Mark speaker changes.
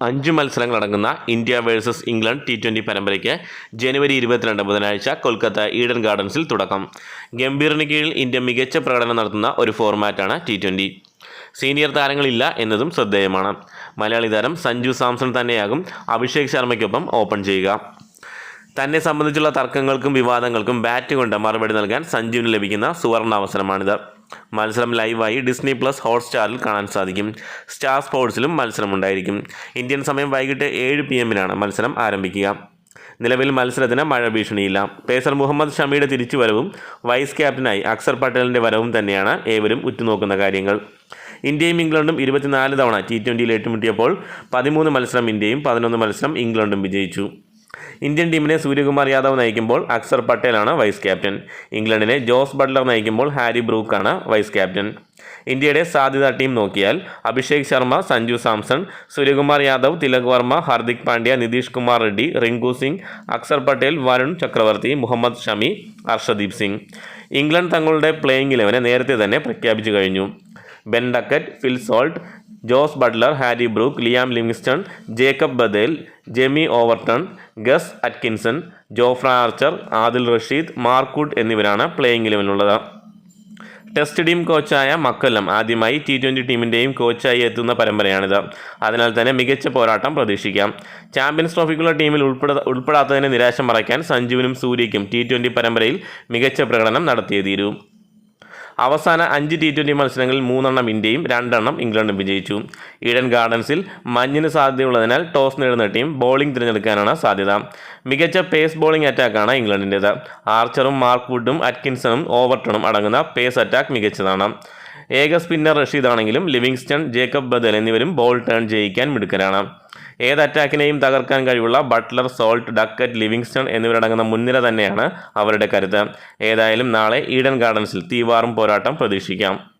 Speaker 1: അഞ്ച് മത്സരങ്ങളടങ്ങുന്ന India versus England T twenty പരമ്പരയ്ക്ക് ജനുവരി ഇരുപത്തിരണ്ട് ബുധനാഴ്ച കൊൽക്കത്ത ഈഡൻ ഗാർഡൻസിൽ തുടക്കം. ഗംഭീറിന് കീഴിൽ ഇന്ത്യ മികച്ച പ്രകടനം നടത്തുന്ന ഒരു ഫോർമാറ്റാണ് ടി ട്വന്റി സീനിയർ താരങ്ങളില്ല എന്നതും ശ്രദ്ധേയമാണ്. മലയാളി താരം സഞ്ജു സാംസൺ തന്നെയാകും അഭിഷേക് ശർമ്മയ്ക്കൊപ്പം ഓപ്പൺ ചെയ്യുക. തന്നെ സംബന്ധിച്ചുള്ള തർക്കങ്ങൾക്കും വിവാദങ്ങൾക്കും ബാറ്റ് കൊണ്ട് മറുപടി നൽകാൻ സഞ്ജുവിന് ലഭിക്കുന്ന സുവർണ അവസരമാണിത് മത്സരം ലൈവായി ഡിസ്നി പ്ലസ് ഹോട്ട്സ്റ്റാറിൽ കാണാൻ സാധിക്കും. സ്റ്റാർ സ്പോർട്സിലും മത്സരമുണ്ടായിരിക്കും ഇന്ത്യൻ സമയം വൈകിട്ട് ഏഴ് പി എമ്മിനാണ് മത്സരം ആരംഭിക്കുക. നിലവിൽ മത്സരത്തിന് മഴ ഭീഷണിയില്ല. പേസർ മുഹമ്മദ് ഷമിയുടെ തിരിച്ചുവരവും വൈസ് ക്യാപ്റ്റനായി അക്സർ പട്ടേലിന്റെ വരവും തന്നെയാണ് ഏവരും ഉറ്റുനോക്കുന്ന കാര്യങ്ങൾ. ഇന്ത്യയും ഇംഗ്ലണ്ടും ഇരുപത്തിനാല് തവണ ടി ട്വന്റിയിൽ ഏറ്റുമുട്ടിയപ്പോൾ പതിമൂന്ന് മത്സരം ഇന്ത്യയും പതിനൊന്ന് മത്സരം ഇംഗ്ലണ്ടും വിജയിച്ചു. ഇന്ത്യൻ ടീമിനെ സൂര്യകുമാർ യാദവ് നയിക്കുമ്പോൾ അക്സർ പട്ടേലാണ് വൈസ് ക്യാപ്റ്റൻ. ഇംഗ്ലണ്ടിനെ ജോസ് ബട്ട്ലർ നയിക്കുമ്പോൾ ഹാരി ബ്രൂക്കാണ് വൈസ് ക്യാപ്റ്റൻ. ഇന്ത്യയുടെ സാധ്യതാ ടീം നോക്കിയാൽ അഭിഷേക് ശർമ്മ സഞ്ജു സാംസൺ സൂര്യകുമാർ യാദവ് തിലക് വർമ്മ ഹാർദിക് പാണ്ഡ്യ നിതീഷ് കുമാർ റെഡ്ഡി റിങ്കു സിംഗ് അക്സർ പട്ടേൽ വരുൺ ചക്രവർത്തി മുഹമ്മദ് ഷമി ഹർഷദീപ് സിംഗ്. ഇംഗ്ലണ്ട് തങ്ങളുടെ പ്ലേയിങ് ഇലവനെ നേരത്തെ തന്നെ പ്രഖ്യാപിച്ചു കഴിഞ്ഞു. Ben Duckett Phil Salt Jos Buttler Harry Brook Liam Livingstone Jacob Bethell Jamie Overton Gus Atkinson Jofra Archer Adil Rashid Mark Wood എന്നിവരാണ് പ്ലേയിങ് ഇലവനിലുള്ളത് ടെസ്റ്റ് ടീം കോച്ചായ മക്കൊല്ലം ആദ്യമായി ടി ട്വന്റി ടീമിന്റെയും കോച്ചായി എത്തുന്ന പരമ്പരയാണിത്. അതിനാൽ തന്നെ മികച്ച പോരാട്ടം പ്രതീക്ഷിക്കാം. ചാമ്പ്യൻസ് ട്രോഫിക്കുള്ള ടീമിൽ ഉൾപ്പെട ഉൾപ്പെടാത്തതിനെ നിരാശ മറയ്ക്കാൻ സഞ്ജുവിനും സൂര്യയ്ക്കും ടി ട്വന്റി പരമ്പരയിൽ മികച്ച പ്രകടനം നടത്തിയേ തീരൂ. അവസാന അഞ്ച് ടി ട്വന്റി മത്സരങ്ങളിൽ മൂന്നെണ്ണം ഇന്ത്യയും രണ്ടെണ്ണം ഇംഗ്ലണ്ടും വിജയിച്ചു. ഈഡൻ ഗാർഡൻസിൽ മഞ്ഞിന് സാധ്യതയുള്ളതിനാൽ ടോസ് നേടുന്ന ടീം ബോളിംഗ് തിരഞ്ഞെടുക്കാനാണ് സാധ്യത. മികച്ച പേസ് ബോളിംഗ് അറ്റാക്കാണ് ഇംഗ്ലണ്ടിന്റേത്. ആർച്ചറും മാർക്ക് വുഡും അറ്റ്കിൻസണും ഓവർട്ടണും അടങ്ങുന്ന പേസ് അറ്റാക്ക് മികച്ചതാണ്. ഏക സ്പിന്നർ റഷീദാണെങ്കിലും ലിവിങ്സ്റ്റൺ ജേക്കബ് ബദൽ എന്നിവരും ബോൾ ടേൺ ജയിക്കാൻ മിടുക്കരാണ്. ഏത് അറ്റാക്കിനെയും തകർക്കാൻ കഴിവുള്ള ബട്ട്ലർ സോൾട്ട് ഡക്കറ്റ് ലിവിങ്സ്റ്റൺ എന്നിവരടങ്ങുന്ന മുൻനിര തന്നെയാണ് അവരുടെ കരുത്ത്. ഏതായാലും നാളെ ഈഡൻ ഗാർഡൻസിൽ തീവാറും പോരാട്ടം പ്രതീക്ഷിക്കാം.